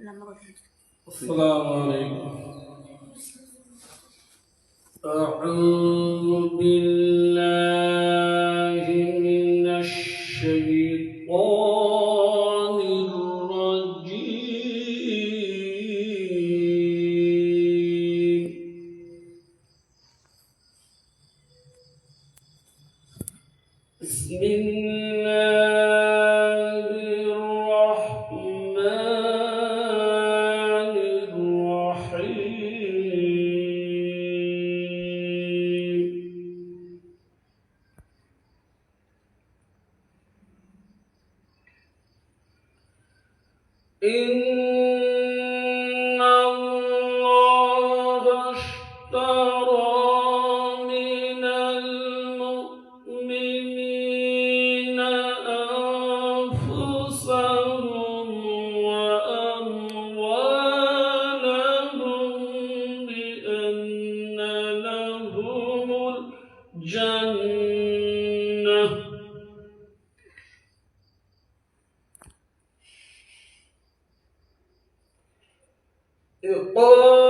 لما قلت السلام عليكم. أعوذ بالله قال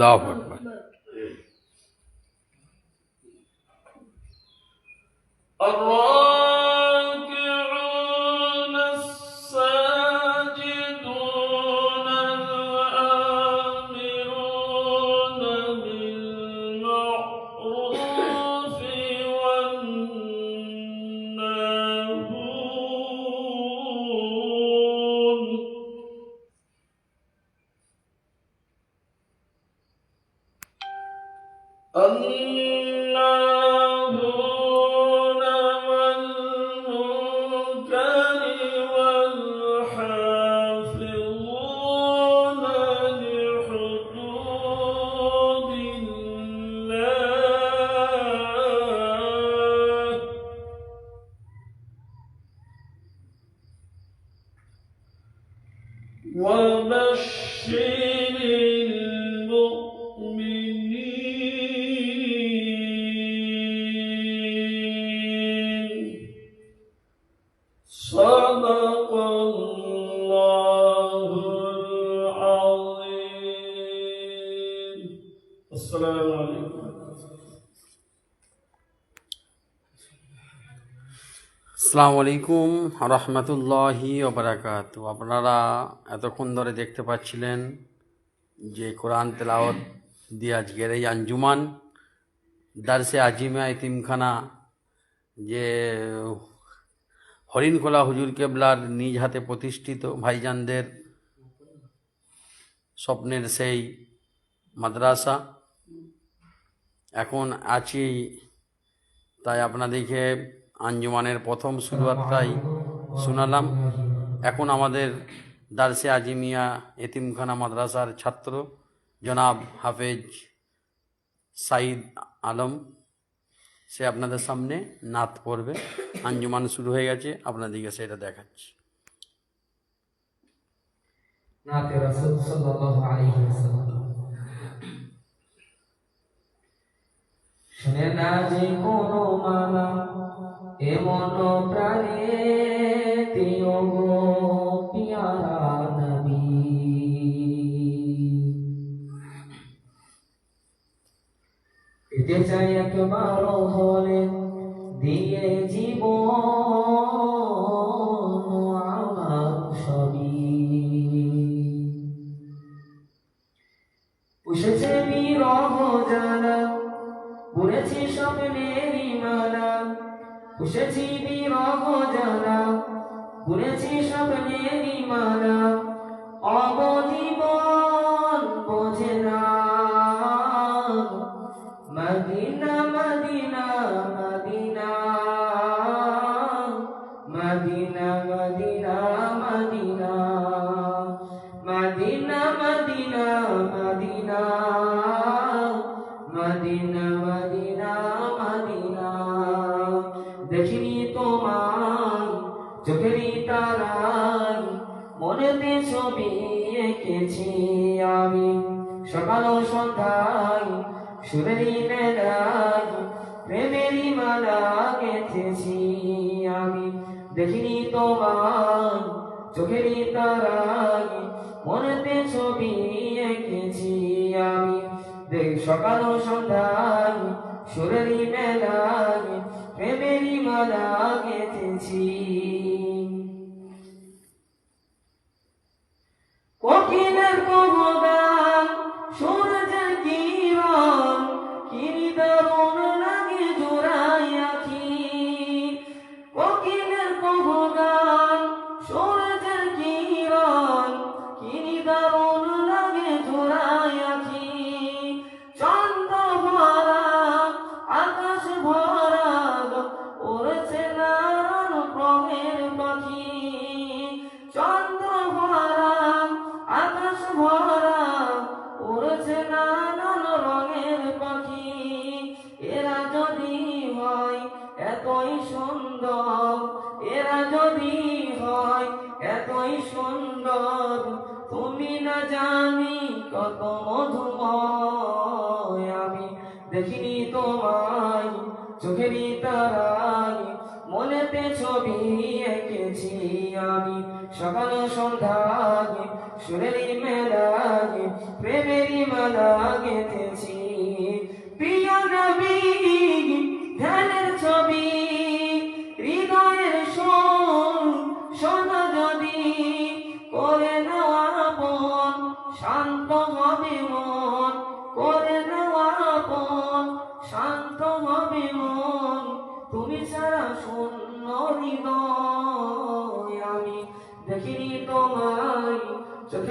আল্লাহ আকবর। Allah আসসালামু আলাইকুম রহমতুল্লাহি ওবরাকাত আপনারা এতক্ষণ ধরে দেখতে পাচ্ছিলেন যে কোরআন তেলাওয়াত দিয়ে আজকের এই আঞ্জুমান দার্সে আজিমা ইতিমখানা যে হরিণখোলা হুজুর কেবলার নিজ হাতে প্রতিষ্ঠিত ভাইজানদের স্বপ্নের সেই মাদ্রাসা। এখন আছি, তাই আপনাদেরকে আঞ্জুমানের প্রথম শুরুয়াতটাই শোনালাম। এখন আমাদের দার্সে আজিমিয়া এতিমখানা মাদ্রাসার ছাত্র জনাব হাফেজ সাইদ আলম। সে আপনাদের সামনে নাত পড়বে। আঞ্জুমান শুরু হয়ে গেছে। আপনাদেরকে সেটা দেখাচ্ছি। শুনে না যে কোনো মালা এমন প্রাণে দিও গো পিয়ারা নবী এতে চাই একবার হলে দিয়ে জীবন বুনেছি মালা অবজীবন বোঝে না Medina Medina Medina Medina Medina Medina. Medina Medina Medina. মনেতে ছবি এঁকেছি আমি। সকাল সন্ধ্যায় সুরেরই মেলায় প্রেমেরই মালা গেঁথেছি আমি। দেখিনি তোমায়, চোখেরই তারাই মনেতে ছবি এঁকেছি আমি। দেখ, সকাল সন্ধ্যায় সুরেরই মেলায় প্রেমেরই মালা গেঁথেছি وقنا الغضب নানান রঙের পাখি, এরা যদি হয় এতই সুন্দর, এরা যদি হয় এতই সুন্দর, তুমি না জানি কত মধুময় আমি। দেখিনি তোমায়, চোখেরই তারাই মনেতে ছবি এঁকেছি আমি। সকাল সন্ধ্যায় সুরেরই মেলায় প্রেমেরই মালা গেঁথেছি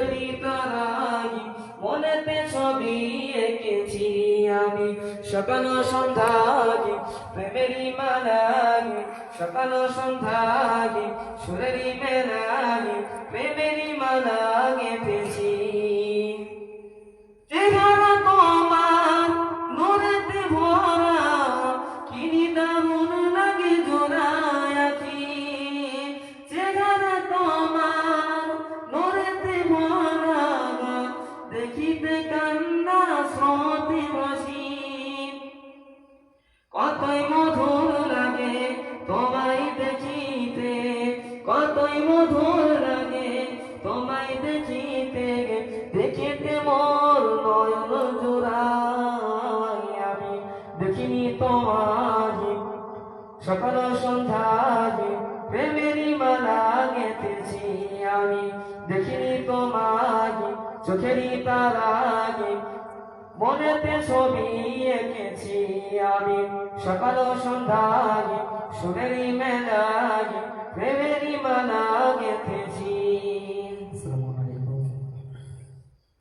চোখেরই তারাই। মনেতে ছবি এঁকেছি আমি। সকাল সন্ধ্যায় প্রেমেরই মালায়। সকাল সন্ধ্যায় সুরেরই মেলায় প্রেমেরই মালা গেঁথেছি। কতই মধুর লাগে, তোমায় দেখিতে দেখিতে মোর নয়ন জোড়াই আমি, দেখিনি তোমায় সকাল সন্ধ্যায় প্রেমেরই মালা গেঁথেছি আমি, দেখিনি তোমায় চোখেরই তারাগে। মনেতে ছবি এঁকেছি আমি, সকাল সন্ধ্যায় সোনারি মেলা પ્રેમેરી માના ગેથે